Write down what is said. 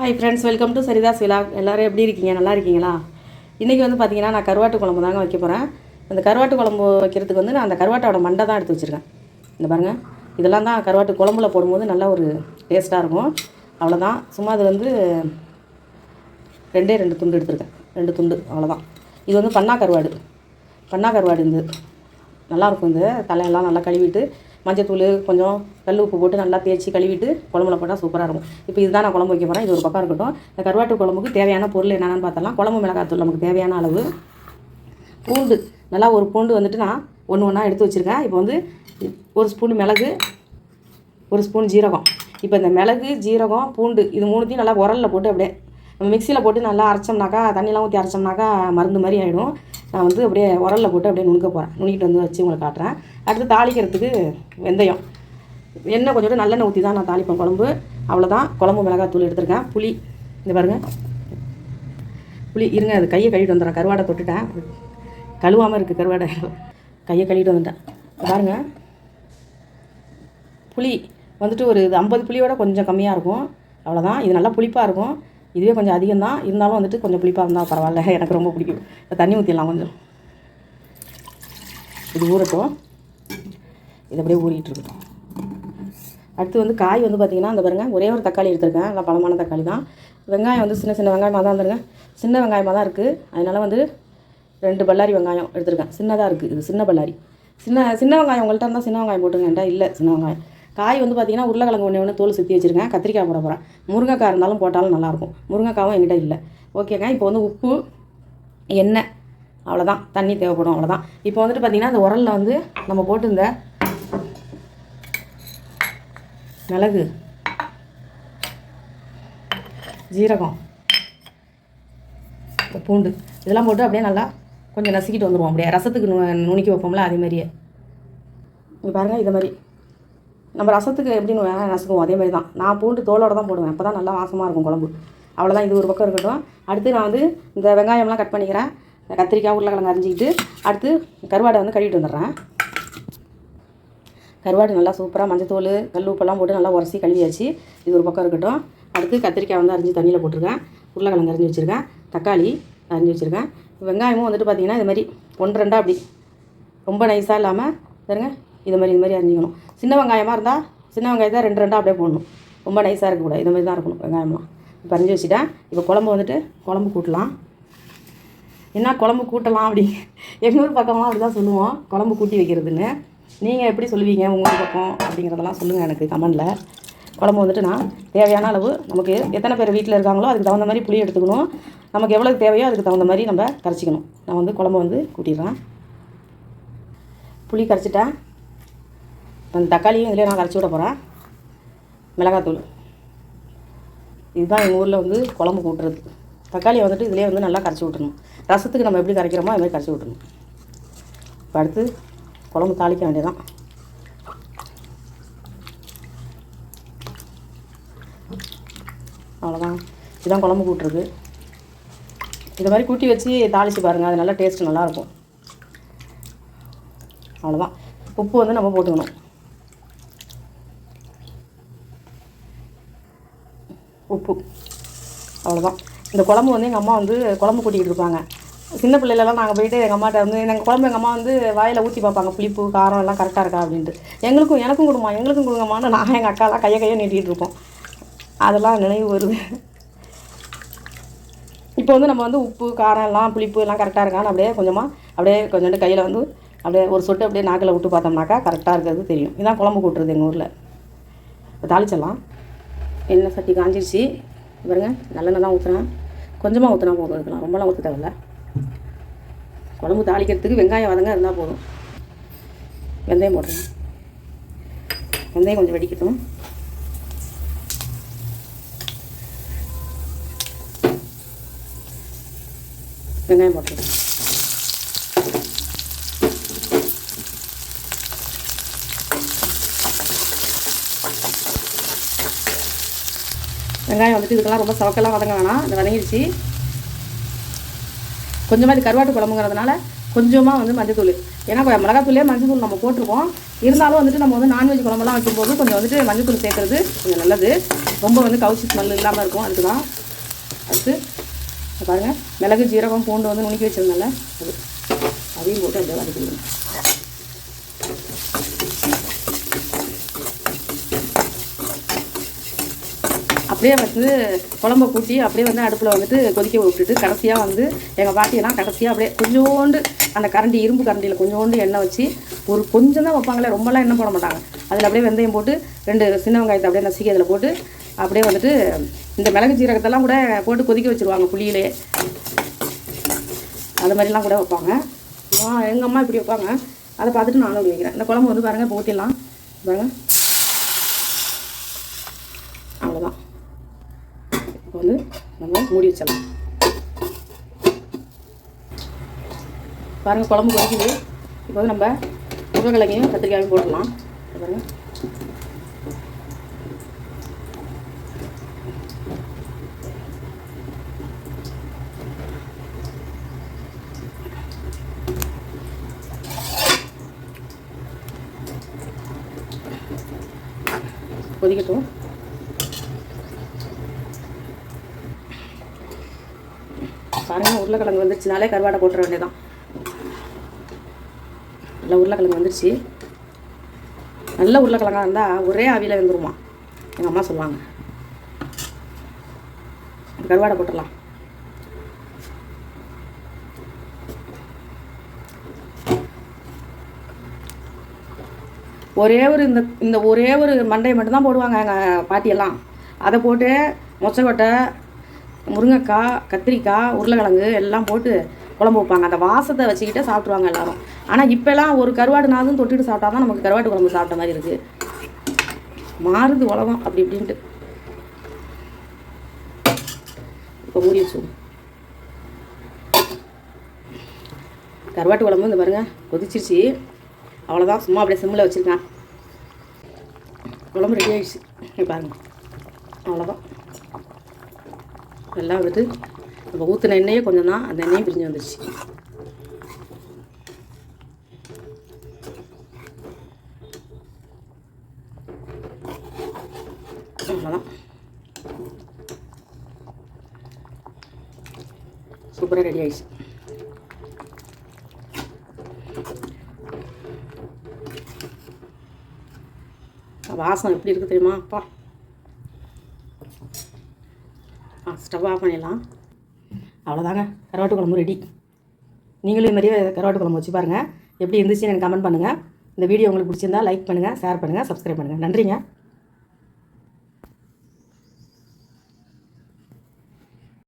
Hi friends welcome to Saritha's விழா எல்லோரும் எப்படி இருக்கீங்க? நல்லா இருக்கீங்களா? இன்றைக்கி வந்து பார்த்தீங்கன்னா நான் கருவாட்டு குழம்பு தாங்க வைக்க போகிறேன் அந்த கருவாட்டு குழம்பு வைக்கிறதுக்கு வந்து நான் அந்த கருவாட்டோட மண்டை தான் எடுத்து வச்சுருக்கேன். இந்த பாருங்கள் இதெல்லாம் தான் கருவாட்டு குழம்புல போடும்போது நல்லா ஒரு டேஸ்ட்டாக இருக்கும். அவ்வளோதான் சும்மா அது வந்து ரெண்டே ரெண்டு துண்டு எடுத்திருக்கேன். ரெண்டு துண்டு அவ்வளோதான் இது வந்து பண்ணா கருவாடு பண்ணா கருவாடு இந்த நல்லாயிருக்கும் இந்த தலையெல்லாம் நல்லா கழுவிட்டு மஞ்சத்தூள் கொஞ்சம் கல் உப்பு போட்டு நல்லா தேய்ச்சி கழுவிட்டு குழம்புல போட்டால் சூப்பராக இருக்கும். இப்போ இதுதான் நான் குழம்பு வைக்க போகிறேன் இது ஒரு பக்கம் இருக்கட்டும். இந்த கருவாட்டு குழம்புக்கு தேவையான பொருள் என்னென்னு பார்த்தலாம் குழம்பு மிளகாத்தூள் நமக்கு தேவையான அளவு. பூண்டு நல்லா ஒரு பூண்டு வந்துட்டு நான் ஒன்று ஒன்றா எடுத்து வச்சுருக்கேன். இப்போ வந்து ஒரு ஸ்பூன் மிளகு ஒரு ஸ்பூன் ஜீரகம். இப்போ இந்த மிளகு ஜீரகம் பூண்டு இது மூணுத்தையும் நல்லா உரலில் போட்டு அப்படியே நம்ம மிக்சியில் போட்டு நல்லா அரைச்சோம்னாக்கா தண்ணியெலாம் ஊற்றி அரைச்சோம்னாக்கா மருந்து மாதிரி ஆகிடும் நான் வந்து அப்படியே உரலில் போட்டு அப்படியே நுணுக்க போகிறேன் நுணுக்கிட்டு வந்து வச்சு உங்களுக்கு காட்டுறேன். அடுத்து தாளிக்கிறதுக்கு வெந்தயம். எண்ணெய் கொஞ்சம் நல்லெண்ணெய் ஊற்றி தான் நான் தாளிப்பேன் குழம்பு. அவ்வளோதான் குழம்பு மிளகாய் தூள் எடுத்திருக்கேன். புளி இந்த பாருங்கள் புளி இருங்க அது கையை கழுவிட்டு வந்துடுறேன். கருவாடை தொட்டுட்டேன். கழுவாமல் இருக்குது கருவாடை. கையை கழுவிட்டு வந்துட்டேன். பாருங்க. புளி வந்துட்டு ஒரு இது ஐம்பது புளியோட கொஞ்சம் கம்மியாக இருக்கும். அவ்வளோதான் இது நல்லா புளிப்பாக இருக்கும். இதுவே கொஞ்சம் அதிகம் தான். இருந்தாலும் வந்துட்டு கொஞ்சம் புளிப்பாக இருந்தால் பரவாயில்ல. எனக்கு ரொம்ப பிடிக்கும். இப்போ தண்ணி ஊற்றிடலாம் கொஞ்சம். இது ஊறட்டும். இது அப்படியே ஊறிகிட்டு இருக்கட்டும் அடுத்து வந்து காய் வந்து பார்த்திங்கன்னா அந்த பாருங்கள் ஒரே ஒரு தக்காளி எடுத்திருக்கேன். நல்லா பழமான தக்காளி தான். வெங்காயம் வந்து சின்ன சின்ன வெங்காயமாக தான் இருந்துருங்க சின்ன வெங்காயமாக தான் இருக்குது அதனால் வந்து ரெண்டு பல்லாரி வெங்காயம் எடுத்திருக்கேன். சின்னதாக இருக்குது இது சின்ன பல்லாரி. சின்ன சின்ன வெங்காயம் உங்கள்கிட்ட இருந்தால் சின்ன வெங்காயம் போட்டுருங்கண்டா இல்லை சின்ன வெங்காயம். காய் வந்து பார்த்திங்கன்னா உருளைக்கிழங்கு ஒன்று ஒன்று தோல் சுற்றி வச்சுருக்கேன். கத்திரிக்காய் போட போகிறேன் முருங்கைக்காய் இருந்தாலும் போட்டாலும் நல்லாயிருக்கும். முருங்கைக்காவும் என்கிட்ட இல்லை. ஓகேங்க இப்போ வந்து உப்பு எண்ணெய் அவ்வளோதான் தண்ணி தேவைப்படும் அவ்வளோதான் இப்போ வந்துட்டு பார்த்திங்கன்னா அந்த உரலில் வந்து நம்ம போட்டு இந்த மிளகு ஜீரகம் பூண்டு இதெல்லாம் போட்டு அப்படியே நல்லா கொஞ்சம் நசுக்கிட்டு வந்துடுவோம் அப்படியே. ரசத்துக்கு நு நுணுக்கி வைப்போம்ல அதே மாதிரியே. இங்கே பாருங்கள் இதை மாதிரி. நம்ம ரசத்துக்கு எப்படி நசுக்குவோம் அதே மாதிரி தான். நான் பூண்டு தோலோடு தான் போடுவேன். அப்போ தான் நல்லா வாசமாக இருக்கும் குழம்பு. அவ்வளோதான் இது ஒரு பக்கம் இருக்கட்டும். அடுத்து நான் வந்து இந்த வெங்காயம்லாம் கட் பண்ணிக்கிறேன். கத்திரிக்காய் உருளைக்கிழங்கு அரிஞ்சிக்கிட்டு அடுத்து கருவாடை வந்து கழுவிட்டு வந்துடுறேன். கருவாடு நல்லா சூப்பராக மஞ்சத்தூள் கல் உப்பெல்லாம் போட்டு நல்லா உரசி கழுவியாச்சு. இது ஒரு பக்கம் இருக்கட்டும். அடுத்து கத்திரிக்காய் வந்து அரிஞ்சு தண்ணியில் போட்டிருக்கேன். உருளைக்கிழங்கு அரிஞ்சு வச்சுருக்கேன். தக்காளி அரிஞ்சு வச்சுருக்கேன். வெங்காயமும் வந்துட்டு பார்த்தீங்கன்னா இது மாதிரி ஒன்று ரெண்டாக அப்படி. ரொம்ப நைஸாக இல்லாமல் பாருங்க இது மாதிரி இது மாதிரி அரிஞ்சிக்கணும். சின்ன வெங்காயமாக இருந்தால் சின்ன வெங்காயத்தை ரெண்டு ரெண்டாக அப்படியே போடணும். ரொம்ப நைஸாக இருக்கக்கூடாது இது மாதிரி தான் இருக்கணும் வெங்காயம்லாம். இப்போ அரிஞ்சு வச்சுட்டேன். இப்போ குழம்பு வந்துட்டு குழம்பு கூட்டலாம். என்ன குழம்பு கூட்டலாம் அப்படி? எங்கள் ஊர் பக்கம்லாம் அப்படி தான் சொல்லுவோம். குழம்பு கூட்டி வைக்கிறதுன்னு. நீங்கள் எப்படி சொல்லுவீங்க உங்கள் பக்கம் அப்படிங்கிறதெல்லாம் சொல்லுங்கள் எனக்கு கமெண்டில். குழம்பு வந்துட்டு நான் தேவையான அளவு நமக்கு எத்தனை பேர் வீட்டில் இருக்காங்களோ அதுக்கு தகுந்த மாதிரி புளி எடுத்துக்கணும். நமக்கு எவ்வளோ தேவையோ அதுக்கு தகுந்த மாதிரி நம்ம கரைச்சிக்கணும். நான் வந்து குழம்பு வந்து கூட்டிடுறேன். புளி கரைச்சிட்டேன். தக்காளியும் இதிலே நான் கரைச்சி விட போகிறேன் மிளகாத்தூள். இதுதான் எங்கள் ஊரில் வந்து குழம்பு கூட்டுறது. தக்காளியை வந்துட்டு இதிலே வந்து நல்லா கரைச்சி விட்டுணும் ரசத்துக்கு நம்ம எப்படி கரைக்கிறோமோ அது மாதிரி கரைச்சி விட்டுணும் இப்போ அடுத்து குழம்பு தாளிக்க வேண்டியதான் அவ்வளோதான் இதுதான் குழம்பு கூட்டுருக்கு இந்த மாதிரி கூட்டி வச்சு தாளித்து பாருங்கள் அது நல்லா டேஸ்ட்டு நல்லாயிருக்கும். அவ்வளோதான் உப்பு வந்து நம்ம போட்டுக்கணும். உப்பு. அவ்வளோதான் இந்த குழம்பு வந்து எங்கள் அம்மா வந்து குழம்பு கூட்டிகிட்டு இருப்பாங்க. சின்ன பிள்ளைலலாம் நாங்கள் போயிட்டு எங்கள் அம்மாட்ட வந்து எங்கள் குழம்பு எங்கள் அம்மா வந்து வாயில் ஊற்றி பார்ப்பாங்க புளிப்பு காரம் எல்லாம் கரெக்டாக இருக்கா? அப்படின்ட்டு. எங்களுக்கும் எனக்கும் கொடுமா எங்களுக்கும் கொடுங்கம்மான்னு நான் எங்கள் அக்காலாம் கையை கையை நீட்டிகிட்டு இருப்போம் அதெல்லாம் நினைவு வருது. இப்போ வந்து நம்ம வந்து உப்பு காரம் எல்லாம் புளிப்பு எல்லாம் கரெக்டாக இருக்கான்னு அப்படியே கொஞ்சமாக அப்படியே கொஞ்சோண்டு கையில் வந்து அப்படியே ஒரு சொட்டு அப்படியே நாக்கில் விட்டு பார்த்தோம்னாக்கா கரெக்டாக இருக்கிறது தெரியும். இதான் குழம்பு கூட்டுறது எங்கள் ஊரில். இப்போ தாளிச்சிடலாம். எண்ணெய் சட்டி காஞ்சிருச்சு. பாருங்க நல்லெண்ணெய் தான் ஊற்றுறேன் கொஞ்சமாக ஊற்றினா போதும் இருக்கலாம் ரொம்பலாம் ஊற்ற தேவையில்ல. குழம்பு தாளிக்கிறதுக்கு வெங்காயம் வதங்க இருந்தால் போதும். வெந்தயம் போடுறேன் வெந்தயம் கொஞ்சம் வெடிக்கட்டும். வெங்காயம் போட்டுருக்கோம் வெங்காயம் வந்துட்டு இதுக்கெல்லாம் ரொம்ப சவக்கெல்லாம் வதங்க வேணாம் இந்த வதங்கிடுச்சு. கொஞ்சமாக இது கருவாட்டு குழம்புங்கிறதுனால கொஞ்சமாக வந்து மஞ்சத்தூள். ஏன்னா மிளகாத்தூளே மஞ்சத்தூள் நம்ம போட்டிருக்கோம். இருந்தாலும் வந்துட்டு நம்ம வந்து நான்வெஜ் குழம்புலாம் வைக்கும்போது கொஞ்சம் வந்துட்டு மஞ்சத்தூள் சேர்க்கறது கொஞ்சம் நல்லது. ரொம்ப வந்து கவுச்சி ஸ்மெல் இல்லாமல் இருக்கும். அதுக்கு தான் அடுத்து பாருங்கள் மிளகு ஜீரகம் பூண்டு வந்து நுணுக்கி வச்சிருந்தேன்ல. அது அதையும் போட்டு அப்படியே வதக்கிடுவோம் அப்படியே வந்து குழம்ப கூட்டி அப்படியே வந்து அடுப்பில் வந்துட்டு கொதிக்க விட்டுட்டு கடைசியாக வந்து எங்கள் பாட்டியெல்லாம் கடைசியாக அப்படியே கொஞ்சோண்டு அந்த கரண்டி இரும்பு கரண்டியில் கொஞ்சோண்டு எண்ணெய் வச்சு ஒரு கொஞ்சம் தான் வைப்பாங்களே ரொம்பலாம் எண்ணெய் போட மாட்டாங்க. அதில் அப்படியே வெந்தயம் போட்டு ரெண்டு சின்ன வெங்காயத்தை அப்படியே நசுக்கி அதில் போட்டு அப்படியே வந்துட்டு இந்த மிளகு ஜீரகத்தெல்லாம் கூட போட்டு கொதிக்க வச்சுருவாங்க புளியிலே. அது மாதிரிலாம் கூட வைப்பாங்க. எங்கள் அம்மா இப்படி வைப்பாங்க. அதை பார்த்துட்டு நானும் அப்படி வைக்கிறேன். இந்த குழம்பு வந்து பாருங்கள் போட்டிடலாம். பாருங்கள் அவ்வளோதான் இப்போ வந்து நம்ம மூடி வச்சிடலாம். பாருங்கள் குழம்பு கொதிக்குது. இப்போ வந்து நம்ம உருளைக்கிழங்கையும் கத்திரிக்காயும் போட்டுடலாம். பாருங்க. கொதிக்கட்டும். பாருங்க உருளைக்கிழங்கு வந்துருச்சுனாலே கருவாடை போட்டுற வேண்டியதான் நல்லா உருளைக்கிழங்கு வந்துருச்சு. நல்ல உருளைக்கிழங்காக இருந்தால் ஒரே ஆவியில் வெந்துருமா? எங்கள் அம்மா சொல்லுவாங்க. கருவாடை போட்டுடலாம் ஒரே ஒரு இந்த இந்த ஒரே ஒரு மண்டையை மட்டும்தான் போடுவாங்க எங்கள் பாட்டியெல்லாம். அதை போட்டு மொச்சக்கொட்டை முருங்கைக்காய் கத்திரிக்காய் உருளைக்கிழங்கு எல்லாம் போட்டு குழம்பு வைப்பாங்க. அந்த வாசத்தை வச்சுக்கிட்டே சாப்பிட்ருவாங்க எல்லாரும். ஆனால் இப்போல்லாம் ஒரு கருவாடுனாலும் தொட்டுட்டு சாப்பிட்டா தான் நமக்கு கருவாட்டு குழம்பு சாப்பிட்ட மாதிரி இருக்குது மாறுது உலகம் அப்படி இப்படின்ட்டு. இப்போ மூடி வச்சுருவோம் கருவாட்டு குழம்பு இந்த பாருங்க கொதிச்சிருச்சு. அவ்வளோதான் சும்மா அப்படியே சிம்மில் வச்சுருக்கேன். குழம்பு ரெடி ஆகிடுச்சு பாருங்கள் பாருங்க. அவ்வளோதான் எல்லாம் வந்துட்டு நம்ம ஊற்றின எண்ணெயே கொஞ்சம் தான் அந்த எண்ணெயும் பிரிஞ்சு வந்துடுச்சு அவ்வளோதான் சூப்பராக ரெடி ஆயிடுச்சு. வாசம் எப்படி இருக்குது தெரியுமா? அப்பா ஸ்டவ் ஆஃப் பண்ணிடலாம். அவ்வளோதாங்க. கருவாட்டு குழம்பு ரெடி நீங்களும் இது மாதிரியே கருவாட்டு குழம்பு வச்சு பாருங்கள் எப்படி இருந்துச்சுன்னு எனக்கு கமெண்ட் பண்ணுங்கள் இந்த வீடியோ உங்களுக்கு பிடிச்சிருந்தா லைக் பண்ணுங்கள் ஷேர் பண்ணுங்கள் சப்ஸ்கிரைப் பண்ணுங்கள் நன்றிங்க.